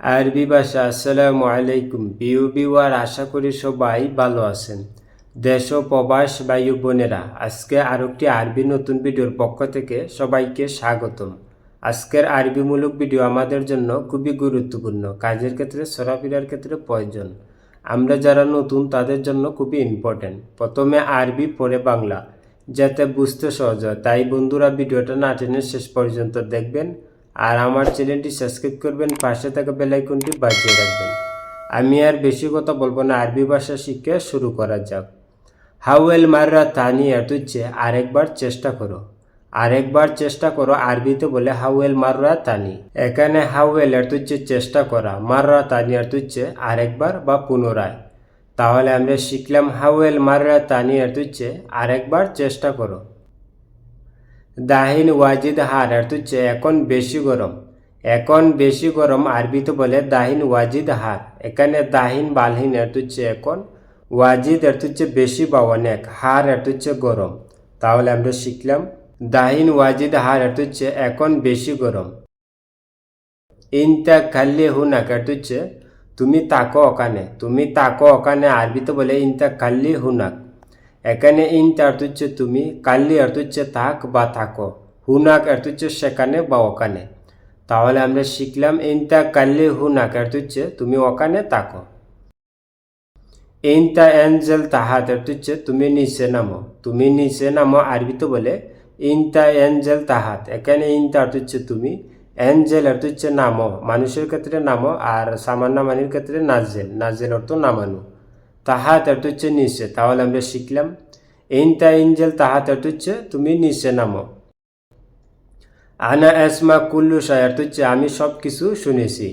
আরবি ভাষা, আসসালামু আলাইকুম। বিউ বিওয়ার আশা করি সবাই ভালো আছেন। দেশ ও প্রবাস বায়ু বোনেরা, আজকে আর একটি আরবি নতুন ভিডিওর পক্ষ থেকে সবাইকে স্বাগতম। আজকের আরবিমূলক ভিডিও আমাদের জন্য খুবই গুরুত্বপূর্ণ। কাজের ক্ষেত্রে সরাফিরার ক্ষেত্রে প্রয়োজন। আমরা যারা নতুন, তাদের জন্য খুবই ইম্পর্টেন্ট প্রথমে আরবি, পরে বাংলা। যাতে বুঝতে সহজ হয়, তাই বন্ধুরা ভিডিওটা না টেনে শেষ পর্যন্ত দেখবেন। আর আমার চ্যানেলটি সাবস্ক্রাইব করবেন, পাশে থাকা বেলাইকনটি বাজিয়ে রাখবেন। আমি আর বেশি কথা বলব না, আরবি ভাষা শিখে শুরু করা যাক। হাউ হাউয়েল মাররা তানি এত হচ্ছে আরেকবার চেষ্টা করো। আরেকবার চেষ্টা করো আরবিতে বলে হাউয়েল মাররা তানি। এখানে হাউয়েল এর হচ্ছে চেষ্টা করা, মাররা তানি এর হচ্ছে আরেকবার বা পুনরায়। তাহলে আমরা শিখলাম হাউয়েল মাররা তানি এর হচ্ছে আরেকবার চেষ্টা করো। দাহিন ওয়াজিদ হার অর্থ হচ্ছে এখন বেশি গরম। এখন বেশি গরম আরবিতে বলে দাহিন ওয়াজিদ হার। এখানে দাহিন বালহিন অর্থ হচ্ছে এখন ওয়াজিদ অর্থ হচ্ছে বেশি বা অনেক হার অর্থ হচ্ছে গরম। তাহলে আমরা শিখলাম, দাহিন ওয়াজিদ হার অর্থ হচ্ছে এখন বেশি গরম। ইনতা খাল্লি হুনাক অর্থ হচ্ছে তুমি তাকো ওখানে, তুমি তাকো ওখানে আরবিতে বলে ইনতা খাল্লি হুনাক। এখানে ইনটা অর্থ হচ্ছে তুমি কাল্লি অর্থ হচ্ছে থাক বা থাকো হুনাক অর্থ হচ্ছে সেখানে বা ওখানে। তাহলে আমরা শিখলাম ইনটা কাল্লি হুনাক অর্থ হচ্ছে তুমি ওখানে থাকো। ইনটা এনজেল তাহাত অর্থ হচ্ছে তুমি নিচে নামো, তুমি নিচে নামো আরবিতে বলে ইনটা এঞ্জেল তাহাত, এখানে ইনটা অর্থ হচ্ছে তুমি এনজেল অর্থ হচ্ছে নামো, মানুষের ক্ষেত্রে নামো আর সামান্য মানির ক্ষেত্রে নাজেল নাজেল অর্থ নামানো। তাহাত অর্থ হচ্ছে নিচে, তাহলে আমরা শিখলাম ইনতা ইঞ্জেল তাহাত অর্থ হচ্ছে তুমি নিচে নামো। আনা এসমা কুল্লু সায় অর্থ হচ্ছে আমি সব কিছু শুনেছি।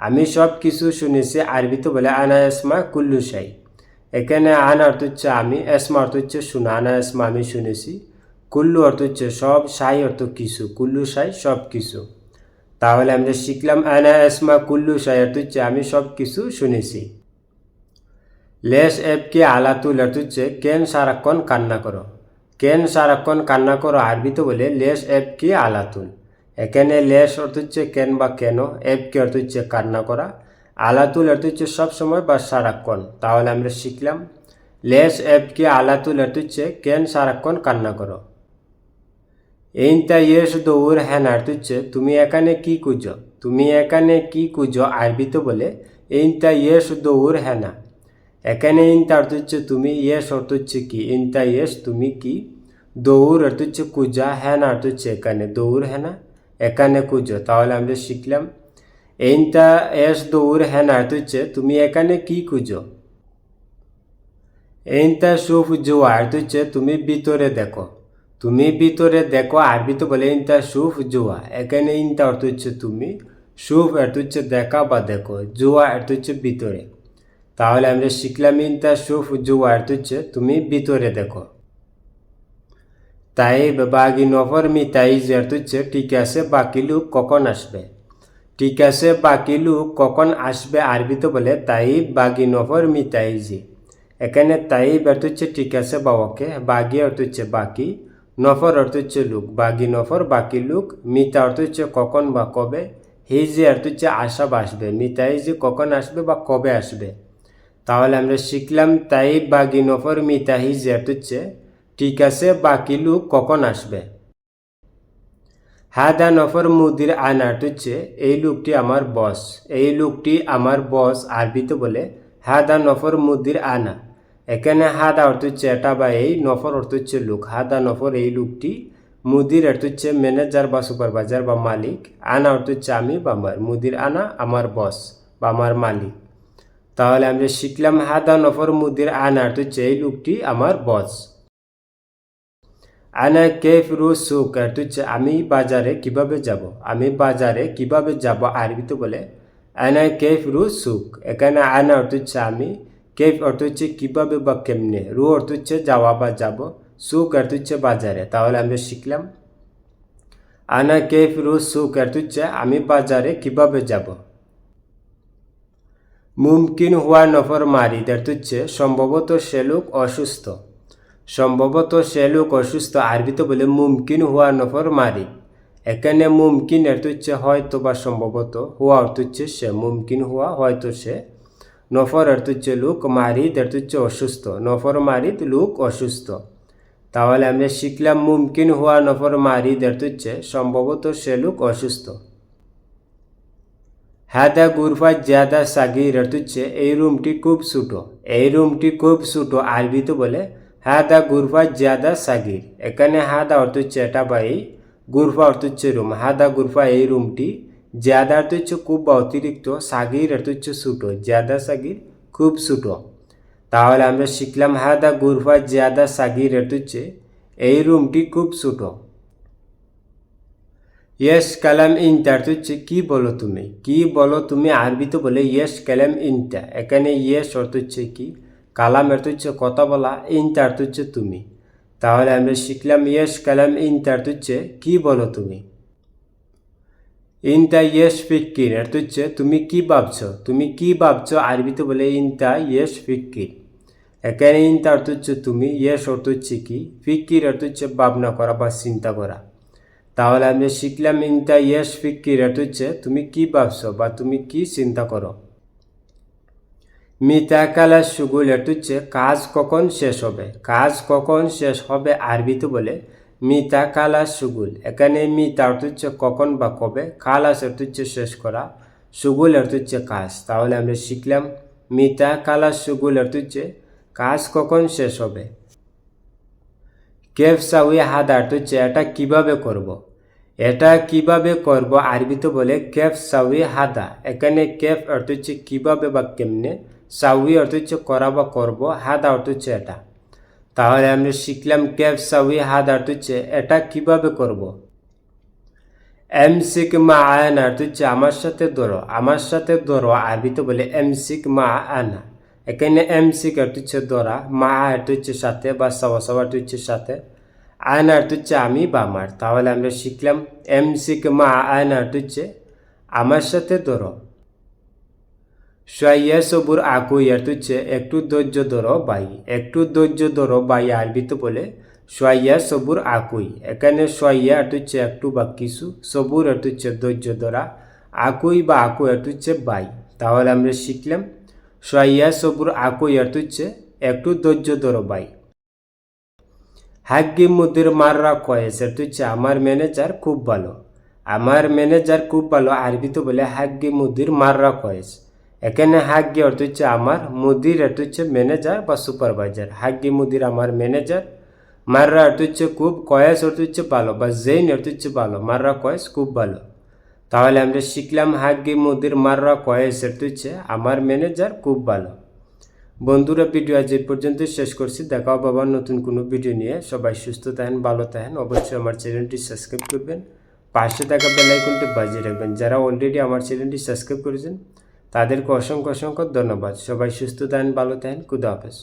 আমি সব কিছু শুনেছি, আরবিতে বলে আনা এসমা কুল্লু সাই এখানে আনা অর্থ হচ্ছে আমি এসমা অর্থ হচ্ছে শোনা, আনা এসমা আমি শুনেছি। কুল্লু অর্থ হচ্ছে সব সাই অর্থ কিছু, কুল্লু সাই সব কিছু তাহলে আমরা শিখলাম, আনা এসমা কুল্লু সাই অর্থ হচ্ছে আমি সব কিছু শুনেছি। লেস অ্যাপকে আলাতুল অর্থ হচ্ছে কেন সারাক্ষণ কান্না করো। কেন সারাক্ষণ কান্না করো আরবিতে বলে লেস অ্যাপকে আলাতুল এখানে লেস অর্থ হচ্ছে কেন বা কেন অ্যাপকে অর্থ হচ্ছে কান্না করা। আলাতুল অর্থ হচ্ছে সবসময় বা সারাক্ষণ তাহলে আমরা শিখলাম। লেস অ্যাপকে আলাতুল অর্থ হচ্ছে কেন সারাক্ষণ কান্না করো। এইটা ইয়েস দৌড় হ্যান অর্থ হচ্ছে তুমি এখানে কি কুজো তুমি এখানে কি খুঁজো আরবিতে বলে এইটা ইয়েস দৌড় হ্যানা। এখানে ইনতা অর্থ হচ্ছে তুমি ইয়েস অর্থ হচ্ছে কি ইনতা ইয়েস তুমি কি? দৌড় অর্থ হচ্ছে কুজা হ্যাঁ অর্থ হচ্ছে এখানে। দৌড় হ্যাঁ না এখানে কুজো। তাহলে আমরা শিখলাম। এইনতা এস দৌড় হ্যাঁ অর্থ হচ্ছে তুমি এখানে কি কুজো? এইনতা সুফ জোয়া হচ্ছে তুমি ভিতরে দেখো। তুমি ভিতরে দেখো আরবিতে বলে ইনতা সুফ জোয়া। এখানে ইনতা অর্থ হচ্ছে তুমি সুফ অর্থ হচ্ছে দেখা বা দেখো। জোয়া অর্থ হচ্ছে ভিতরে। তাহলে আমরা শিখলাম ইনতা সুফ জুয়া অর্থ হচ্ছে তুমি ভিতরে দেখো। তাই বাগি নফর মি তাই অর্থ হচ্ছে ঠিক আছে, বাকি লোক কখন আসবে? ঠিক আছে, বাকি লোক কখন আসবে আরবিতে বলে তাই বাগি নফর মি তাইজি এখানে তাই অর্থ হচ্ছে ঠিক আছে বা ওকে বাগি অর্থ হচ্ছে বাকি, নফর অর্থ হচ্ছে লোক, বাগি নফর, বাকি লোক, মিতা অর্থ হচ্ছে কখন বা কবে হিজি অর্থ হচ্ছে আসা বা আসবে মিতাইজি কখন আসবে বা কবে আসবে। তাহলে আমরা শিখলাম, তাই বাগি নফর মিতাহি জেট হচ্ছে ঠিক আছে, বাকি লোক কখন আসবে? হাদা নফর মুদির আনাট হচ্ছে এই লোকটি আমার বস, এই লোকটি আমার বস আরবিতে বলে, হাদা নফর মুদির আনা। এখানে হাদা অর্থ হচ্ছে এটা বা এই, নফর অর্থ হচ্ছে লোক। হাদা নফর এই লোকটি, মুদির অর্থ হচ্ছে ম্যানেজার বা সুপারভাইজার বা মালিক। আনা অর্থ হচ্ছে আমি বা আমার, মুদির আনা আমার বস বা আমার মালিক। তাহলে আমরা শিখলাম, হাদা নফর মুদির আনা হচ্ছে এই লোকটি আমার বস আনা কেফ রু সুক অর্থ হচ্ছে আমি বাজারে কীভাবে যাব? আমি বাজারে কীভাবে যাব আরবিতে বলে, আনা কেফ রু সুক এখানে আনা অর্থ হচ্ছে আমি, কেফ অর্থ হচ্ছে কীভাবে বা কেমনে, রু অর্থ হচ্ছে যাওয়া বা যাব, সুক অর্থ হচ্ছে বাজারে। তাহলে আমরা শিখলাম, আনা কেফ রু সুক অর্থ হচ্ছে আমি বাজারে কীভাবে যাব? মুমকিন হওয়া নফর মারি অর্থ হচ্ছে সম্ভবত সে লোক অসুস্থ। সম্ভবত সে লোক অসুস্থ, আরবিতে বলে মুমকিন হওয়া নফর মারি। এখানে মুমকিন এর তুচ্ছে হয়তো বা সম্ভবত হওয়া হচ্ছে সে, মুমকিন হওয়া হয়তো সে। নফর অর্থ হচ্ছে লোক মারিদ অর্থ তুচ্ছে অসুস্থ। নফর মারিদ লোক অসুস্থ। তাহলে আমরা শিখলাম মুমকিন হওয়া নফর মারিদ অর্থ তুচ্ছে সম্ভবত সে লোক অসুস্থ। হ্যাদা গুরফা জ্যাদা সাগির অর্থ হচ্ছে এই রুমটি খুব ছোটো। এই রুমটি খুব ছোটো আরবিতে বলে, হাদা গুরফা জ্যাদা সাগির এখানে হাদা অর্থ হচ্ছে এটা বা এই, গুরফা অর্থ হচ্ছে রুম। হাদা গুরফা এই রুমটি জ্যাদা অর্থ হচ্ছে খুব বা অতিরিক্ত সাগির অর্থ ছোটো। জ্যাদা সাগির খুব ছোটো। তাহলে আমরা শিখলাম হাদা গুরফা জ্যাদা সাগির অর্থ এই রুমটি খুব ছোটো। ইয়েস কালাম ইনটা অর্থ হচ্ছে কি বলো তুমি কি বলো তুমি আরবিতে বলে ইয়েস কালাম ইনটা এখানে ইয়েস অর্থ হচ্ছে কি কালাম অর্থ হচ্ছে কথা বলা ইনটা অর্থ হচ্ছে তুমি তাহলে আমরা শিখলাম ইয়েস কালাম ইনটা অর্থ হচ্ছে কি বলো তুমি ইনটা ইয়েস ফিক্কির অর্থ হচ্ছে তুমি কি ভাবছ তুমি কি ভাবছ আরবিতে বলে ইনটা ইয়েস ফিক্কির এখানে ইনটা অর্থ হচ্ছে তুমি ইয়েস অর্থ হচ্ছে কি ফিক্কির অর্থ হচ্ছে ভাবনা করা বা চিন্তা করা তাহলে আমরা শিখলাম ইনটা ইয়েস ফিক্কির অর্থ হচ্ছে তুমি কি ভাবছ বা তুমি কি চিন্তা করো? মিতাকালা সুগুল এটা হচ্ছে কাজ কখন শেষ হবে? কাজ কখন শেষ হবে আরবিতে বলে মিতা কালা সুগুল। এখানে মিতা অর্থ হচ্ছে কখন বা কবে কালাস অর্থ হচ্ছে শেষ করা, সুগুল অর্থ হচ্ছে কাজ। তাহলে আমরা শিখলাম মিতা কালা সুগুল অর্থ হচ্ছে কাজ কখন শেষ হবে। কেফ সাউই হাদ অর্থ হচ্ছে এটা কীভাবে করব। এটা কীভাবে করব আরবিতে বলে কেফ সাউই হাদা। এখানে কেফ অর্থ হচ্ছে কীভাবে বা কেমনে। সাউই অর্থ হচ্ছে করা বা করব, হাদা অর্থ হচ্ছে এটা। তাহলে আমরা শিখলাম কেফ সাউই হাদা অর্থ হচ্ছে এটা কীভাবে করব। এম সিক মা আয়না অর্থ হচ্ছে আমার সাথে ধরো, আমার সাথে ধরো আরবিতে বলে এম সিক মা আয়না এখানে এম সিক অর্থ হচ্ছে ধরা, মা অর্থ হচ্ছে সাথে বা সাওয়া সাওয়া অর্থ হচ্ছে সাথে। আয়না অর্থ হচ্ছে আমি বা আমার, তাহলে আমরা শিখলাম এম সিক মা আয়না অর্থ হচ্ছে আমার সাথে ধরো। সোয়াইয়া সবুর আকু অর্থ হচ্ছে একটু ধৈর্য ধরো বাই, একটু ধৈর্য ধরো বাই আরবিতে বলে, সোয়াইয়া সবুর আকুই, এখানে সোয়াইয়া হচ্ছে একটু বা কিছু সবুর হচ্ছে ধৈর্য ধরা, আকুই বা আকু হচ্ছে বাই, তাহলে আমরা শিখলাম, সোয়াইয়া সবুর আকুই অর্থ হচ্ছে একটু ধৈর্য ধরো বাই। হাগ্গি মুদির মাররা এটা হচ্ছে আমার ম্যানেজার খুব ভালো। আমার ম্যানেজার খুব ভালো, আরবি তো বলে হাগ্গি মুদির মাররা কয়েস এখানে হাগ্গি অর্থ হচ্ছে আমার মুদির অর্থ হচ্ছে ম্যানেজার বা সুপারভাইজার হাগ্গি মুদির আমার ম্যানেজার মাররা অর্থ হচ্ছে খুব কয়েস অর্থ হচ্ছে ভালো বা জেইন অর্থ হচ্ছে ভালো, মাররা কয়েস খুব ভালো। তাহলে আমরা শিখলাম হাগ্গি মুদির মাররা কয়েস অর্থ হচ্ছে আমার ম্যানেজার খুব ভালো। বন্ধুরা, ভিডিও আজ এই পর্যন্ত শেষ করছি। দেখা হবে আবার নতুন কোনো ভিডিও নিয়ে। সবাই সুস্থ থাকেন, ভালো থাকেন। অবশ্যই আমার চ্যানেলটি সাবস্ক্রাইব করবেন। পাশে থাকা বেলাইকনটি বাজিয়ে রাখবেন। যারা অলরেডি আমার চ্যানেলটি সাবস্ক্রাইব করেছেন, তাদেরকে অসংখ্য অসংখ্য ধন্যবাদ। সবাই সুস্থ থাকেন, ভালো থাকেন। খুদা হাফেজ।